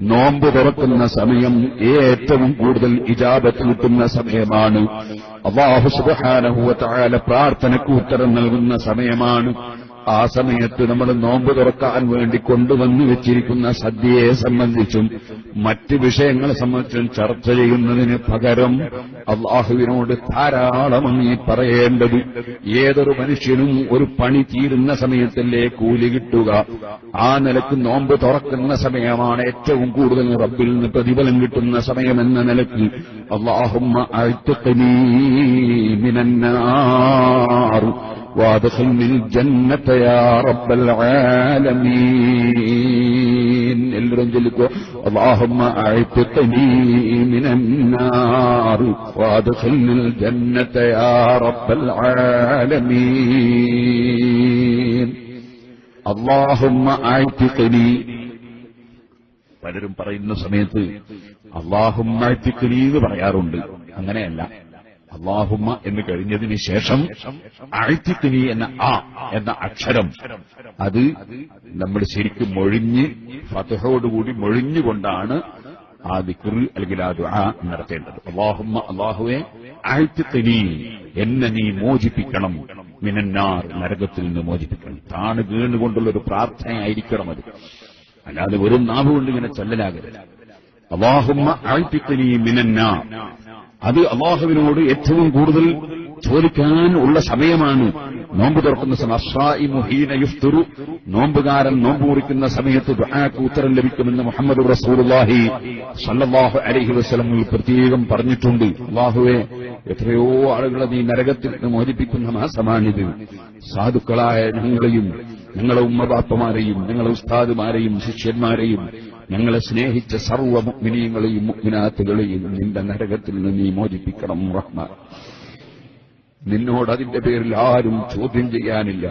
നോമ്പ് തുറക്കുന്ന സമയം ഏറ്റവും കൂടുതൽ ഇജാബത്ത് കിട്ടുന്ന സമയമാണ്. അള്ളാഹു സുബാനഹുവ പ്രാർത്ഥനയ്ക്ക് ഉത്തരം നൽകുന്ന സമയമാണ്. ആ സമയത്ത് നമ്മൾ നോമ്പ് തുറക്കാൻ വേണ്ടി കൊണ്ടുവന്നു വെച്ചിരിക്കുന്ന സദ്യയെ സംബന്ധിച്ചും മറ്റ് വിഷയങ്ങളെ സംബന്ധിച്ചും ചർച്ച ചെയ്യുന്നതിന് പകരം അള്ളാഹുവിനോട് ധാരാളമാണ് ഈ പറയേണ്ടത്. ഏതൊരു മനുഷ്യനും ഒരു പണി തീരുന്ന സമയത്തല്ലേ കൂലി കിട്ടുക. ആ നിലയ്ക്ക് നോമ്പ് തുറക്കുന്ന സമയമാണ് ഏറ്റവും കൂടുതൽ റബ്ബിൽ നിന്ന് പ്രതിഫലം കിട്ടുന്ന സമയമെന്ന നിലയ്ക്ക്. അള്ളാഹുമ്മ അഴുത്തുക്കനീ മിനന്നാർ وادخلني الجنة يا رب العالمين എല്ലാവരും ചൊല്ലിക്കോ اللهم اعتقني من النار وادخلني الجنة يا رب العالمين اللهم اعتقني പലരും പറയുന്ന സമയത്ത് അള്ളാഹുമ്മ അഴ്ത്തിക്കലി എന്ന് പറയാറുണ്ട് അങ്ങനെയല്ല അള്ളാഹുമ്മ എന്ന് കഴിഞ്ഞതിന് ശേഷം അഴ്ത്തിക്കലി എന്ന ആ എന്ന അക്ഷരം. അത് നമ്മൾ ശരിക്കും മൊഴിഞ്ഞ് ഫതഹോടുകൂടി മൊഴിഞ്ഞുകൊണ്ടാണ് ആ ദിക്ർ അല്ലെങ്കിൽ ആ ദുആ നടത്തേണ്ടത്. അള്ളാഹുമ്മ അള്ളാഹുവെ അഴ്ത്തിക്കലി എന്നെ നീ മോചിപ്പിക്കണം. മിനന്നാർ നരകത്തിൽ നിന്ന് മോചിപ്പിക്കണം. താണ് വീണുകൊണ്ടുള്ള ഒരു പ്രാർത്ഥനയായിരിക്കണം അത്. അല്ലാതെ വെറും നാവ് കൊണ്ട് ഇങ്ങനെ ചൊല്ലലാകരുത്. അള്ളാഹുമ്മ അഴിപ്പിക്കലീ മിനന്ന അത് അള്ളാഹുവിനോട് ഏറ്റവും കൂടുതൽ ചോദിക്കാൻ ഉള്ള സമയമാണ്. നോമ്പ് തുറക്കുന്ന സമയം. നോമ്പുകാരൻ നോമ്പ് കുറിക്കുന്ന സമയത്ത് ദുആക്ക് ഉത്തരം ലഭിക്കുമെന്ന് മുഹമ്മദ് റസൂലുള്ളാഹി സല്ലല്ലാഹു അലൈഹി വസല്ലം പ്രത്യേകം പറഞ്ഞിട്ടുണ്ട്. അള്ളാഹുവെ എത്രയോ ആളുകളെ നീ നരകത്തിൽ നിന്ന് മോചിപ്പിക്കുന്ന മാസമാണിത്. സാധുക്കളായ ഞങ്ങളെയും ഞങ്ങളെ ഉമ്മബാപ്പമാരെയും ഞങ്ങളെ ഉസ്താദുമാരെയും ശിഷ്യന്മാരെയും ഞങ്ങളെ സ്നേഹിച്ച സർവ മുഗ്മിനീങ്ങളെയും മുഗ്മിനാത്തുകളെയും നിന്റെ നരകത്തിൽ നിന്ന് നീ മോചിപ്പിക്കണം റഹ്മാൻ നിന്നോട് അതിന്റെ പേരിൽ ആരും ചോദ്യം ചെയ്യാനില്ല.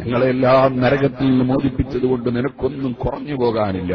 ഞങ്ങളെല്ലാം നരകത്തിൽ നിന്ന് മോചിപ്പിച്ചതുകൊണ്ട് നിനക്കൊന്നും കുറഞ്ഞു പോകാനില്ല.